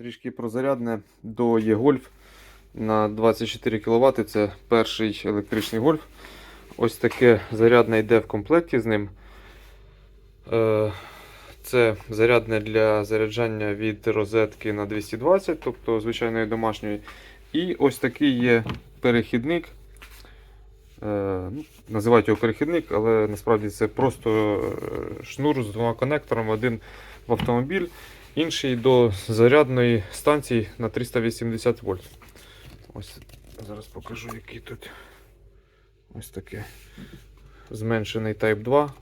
Трішки про зарядне до Є-Гольф на 24 кВт. Це перший електричний гольф. Ось таке зарядне йде в комплекті з ним. Е, Це зарядне для заряджання від розетки на 220, тобто звичайної домашньої. І ось такий є перехідник. Е, ну, Називають його перехідник, але насправді це просто е, шнур з двома конекторами. Один в автомобіль, інший до зарядної станції на 380 вольт. Ось зараз покажу, який тут ось таке зменшений Type 2.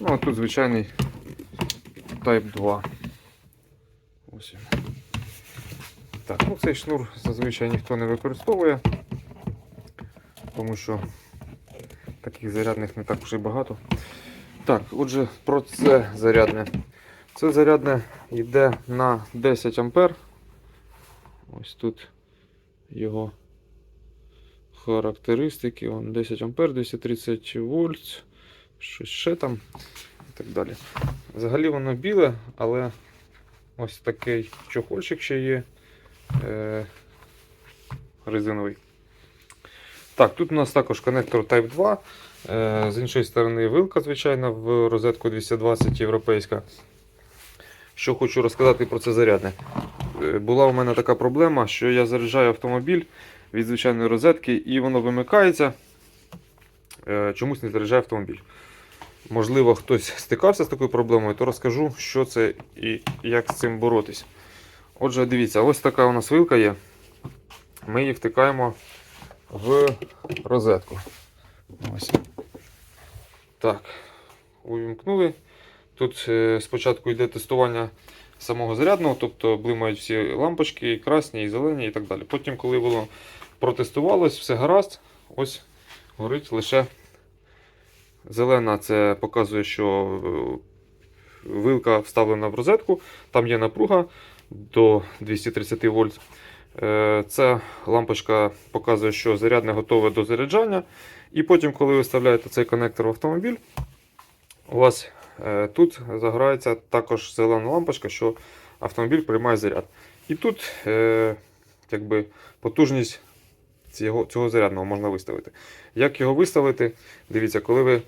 Ну, а тут звичайний Type 2. Ось він. Так, ну цей шнур зазвичай ніхто не використовує, тому що таких зарядних не так вже багато. Так, отже, про це зарядне. Це зарядне йде на 10 ампер. Ось тут його характеристики. Вон 10 ампер, 230 вольт, щось ще там і так далі. Взагалі воно біле, але ось такий чохольчик ще є е, резиновий. Так, тут у нас також коннектор Type 2. Е, З іншої сторони, вилка, звичайно, в розетку 220 європейська. Що хочу розказати про це зарядне. Е, Була у мене така проблема, що я заряджаю автомобіль від звичайної розетки і воно вимикається. Е, Чомусь не заряджає автомобіль. Можливо, хтось стикався з такою проблемою, то розкажу, що це і як з цим боротись. Отже, дивіться, ось така у нас вилка є. Ми її втикаємо в розетку. Ось. Так, увімкнули. Тут е, спочатку йде тестування самого зарядного, тобто блимають всі лампочки, і красні, і зелені, і так далі. Потім, коли воно протестувалось, все гаразд, ось горить лише зелена, це показує, що е, вилка вставлена в розетку, там є напруга до 230 вольт. Е, Ця лампочка показує, що зарядне готове до заряджання. І потім, коли ви вставляєте цей коннектор в автомобіль, у вас е, тут загорається також зелена лампочка, що автомобіль приймає заряд. І тут е, якби, потужність цього, цього зарядного можна виставити. Як його виставити? Дивіться, коли ви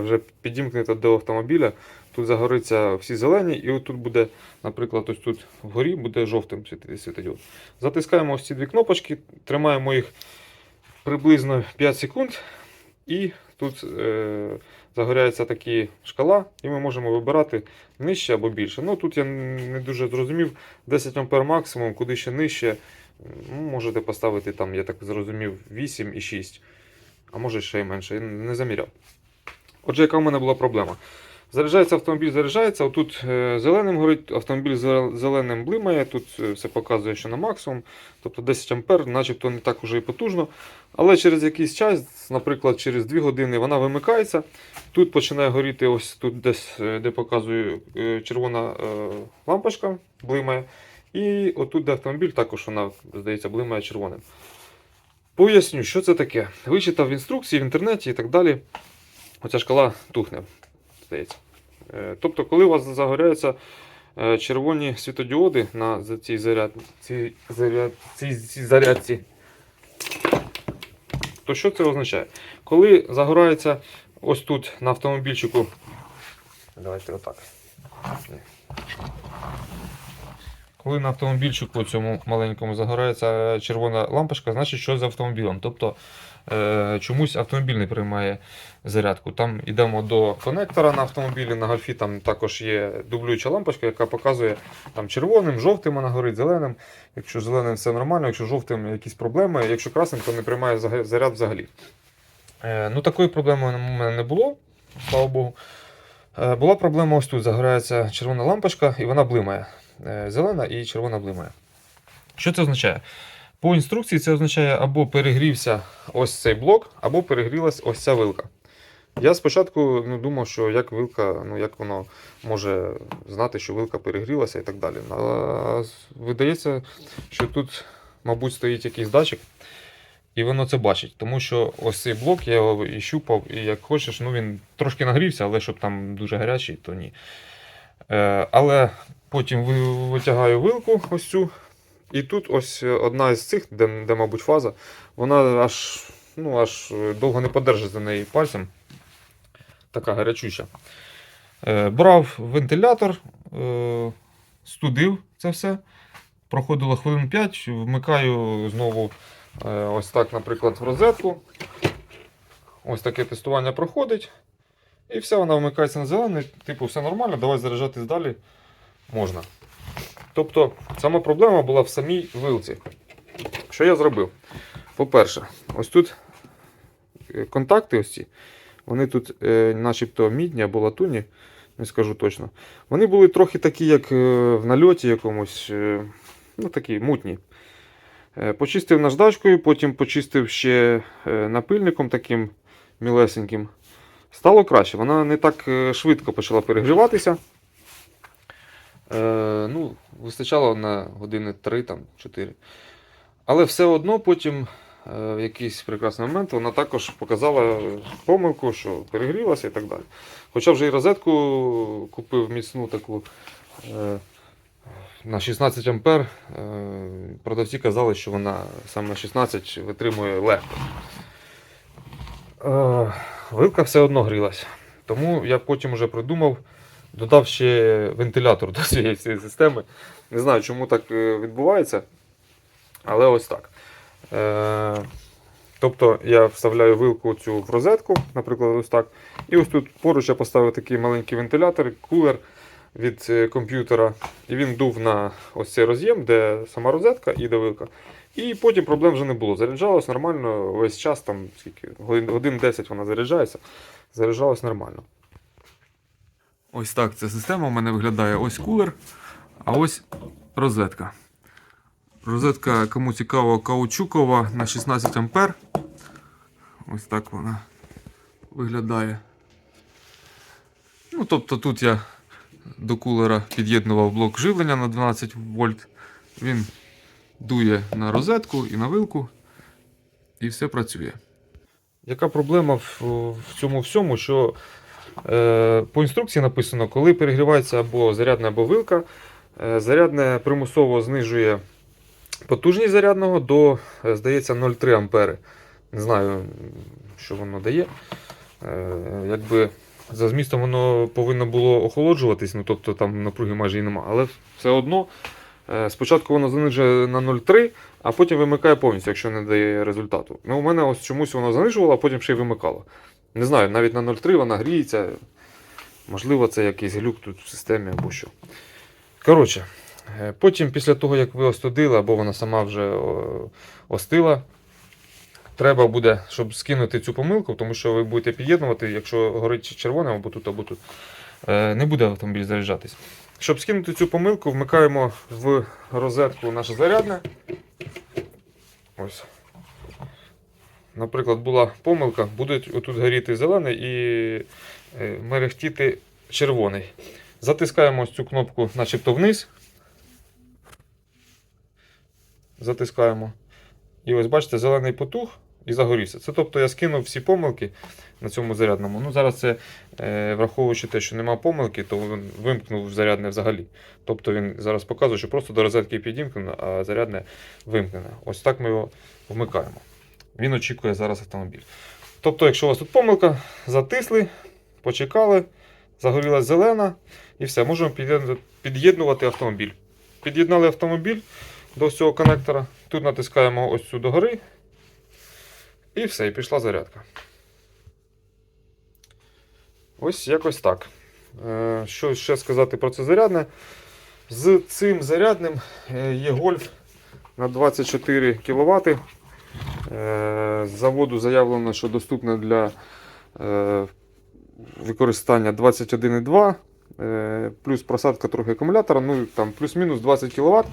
вже підімкнете до автомобіля, тут загориться всі зелені, і от тут буде, наприклад, ось тут вгорі буде жовтим світодіод. Затискаємо ось ці дві кнопочки, тримаємо їх приблизно 5 секунд, і тут е, загоряється такі шкала, і ми можемо вибирати нижче або більше. Ну тут я не дуже зрозумів, 10 А максимум, куди ще нижче. Ну, можете поставити там, я так зрозумів, 8 і 6, а може ще й менше, я не заміряв. Отже, яка в мене була проблема? Заряджається автомобіль, заряджається. Отут е, зеленим горить, автомобіль зе- зеленим блимає, тут е, все показує, що на максимум. Тобто 10 ампер, начебто не так уже і потужно. Але через якийсь час, наприклад, через 2 години вона вимикається. Тут починає горіти ось тут десь, е, де показую е, червона лампочка, блимає. І отут, де автомобіль, також вона, здається, блимає червоним. Поясню, що це таке. Вичитав в інструкції в інтернеті і так далі. Оця шкала тухне, здається. Е, Тобто, коли у вас загоряються е, червоні світодіоди на цій, заряд, цій, заряд, цій, цій зарядці, то що це означає? Коли загорається ось тут на автомобільчику. Давайте отак. Коли на автомобільчику цьому маленькому загорається червона лампочка, значить що з автомобілем. Тобто е, чомусь автомобіль не приймає зарядку. Там йдемо до конектора на автомобілі, на гольфі там також є дублююча лампочка, яка показує там червоним, жовтим вона горить, зеленим. Якщо зеленим все нормально, якщо жовтим якісь проблеми, якщо красним, то не приймає заряд взагалі. Е, ну такої проблеми у мене не було, слава Богу. Е, була проблема ось тут. Загорається червона лампочка і вона блимає. Е, зелена і червона блимає. Що це означає? По інструкції це означає або перегрівся ось цей блок, або перегрілась ось ця вилка. Я спочатку ну, думав, що як вилка, ну як воно може знати, що вилка перегрілася і так далі. Але видається, що тут, мабуть, стоїть якийсь датчик, і воно це бачить. Тому що ось цей блок я його і щупав, і як хочеш, ну він трошки нагрівся, але щоб там дуже гарячий, то ні. Е, але потім витягаю вилку ось цю. І тут ось одна із цих, де, де мабуть, фаза, вона аж, ну, аж довго не подержить за неї пальцем. Така гарячуща. Е, брав вентилятор, е, студив це все. Проходило хвилин 5, вмикаю знову е, ось так, наприклад, в розетку. Ось таке тестування проходить. І все, вона вмикається на зелений, типу, все нормально, давай заряджатись далі можна. Тобто, сама проблема була в самій вилці. Що я зробив? По-перше, ось тут е, контакти ось ці, вони тут е, начебто мідні або латунні, не скажу точно. Вони були трохи такі, як е, в нальоті якомусь, ну такі мутні. Почистив наждачкою, потім почистив ще напильником таким мілесеньким. Стало краще, вона не так швидко почала перегріватися. Е, ну, вистачало на години 3 там, 4. Але все одно потім е, в якийсь прекрасний момент вона також показала помилку, що перегрілася і так далі. Хоча вже і розетку купив міцну таку е, на 16 ампер. Е, продавці казали, що вона саме на 16 витримує легко. Е, вилка все одно грілась. Тому я потім вже придумав, додав ще вентилятор до цієї системи. Не знаю, чому так е, відбувається, але ось так. Е, тобто я вставляю вилку цю в розетку, наприклад, ось так. І ось тут поруч я поставив такий маленький вентилятор, кулер від е, комп'ютера. І він дув на ось цей роз'єм, де сама розетка і де вилка. І потім проблем вже не було. Заряджалось нормально весь час, там скільки, годин 10 вона заряджається. Заряджалось нормально. Ось так ця система у мене виглядає. Ось кулер, а ось розетка. Розетка, кому цікаво, каучукова на 16 ампер. Ось так вона виглядає. Ну, тобто тут я до кулера під'єднував блок живлення на 12 вольт. Він дує на розетку і на вилку, і все працює. Яка проблема в, в цьому всьому, що по інструкції написано, коли перегрівається або зарядна, або вилка, е, зарядне примусово знижує потужність зарядного до, е, здається, 0,3 ампери. Не знаю, що воно дає. Е, якби за змістом воно повинно було охолоджуватись, ну тобто там напруги майже і нема. Але все одно е, спочатку воно занижує на 0,3, а потім вимикає повністю, якщо не дає результату. Ну, у мене ось чомусь воно занижувало, а потім ще й вимикало. Не знаю, навіть на 0,3 вона гріється. Можливо, це якийсь глюк тут в системі або що. Коротше, е, потім, після того, як ви остудили, або вона сама вже остила, треба буде, щоб скинути цю помилку, тому що ви будете під'єднувати, якщо горить червоне або тут, або тут, е, не буде автомобіль заряджатись. Щоб скинути цю помилку, вмикаємо в розетку наше зарядне. Ось. Наприклад, була помилка, буде отут горіти зелений і е, мерехтіти червоний. Затискаємо ось цю кнопку начебто вниз. Затискаємо. І ось бачите, зелений потух і загорівся. Це тобто я скинув всі помилки на цьому зарядному. Ну, зараз це, е, враховуючи те, що нема помилки, то він вимкнув зарядне взагалі. Тобто він зараз показує, що просто до розетки підімкнено, а зарядне вимкнене. Ось так ми його вмикаємо. Він очікує зараз автомобіль. Тобто, якщо у вас тут помилка, затисли, почекали, загорілась зелена і все, можемо під'єднувати- автомобіль. Під'єднали автомобіль до цього коннектора. Тут натискаємо ось цю догори. І все, і пішла зарядка. Ось якось так. Е, Що ще сказати про це зарядне? З цим зарядним е, є гольф на 24 кВт. З заводу заявлено, що доступне для е, використання 21,2, е, плюс просадка трохи акумулятора, ну там плюс-мінус 20 кВт.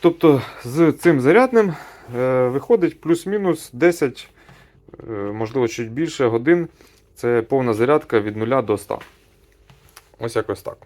Тобто з цим зарядним е, виходить плюс-мінус 10, е, можливо, чуть більше годин. Це повна зарядка від 0 до 100. Ось якось так.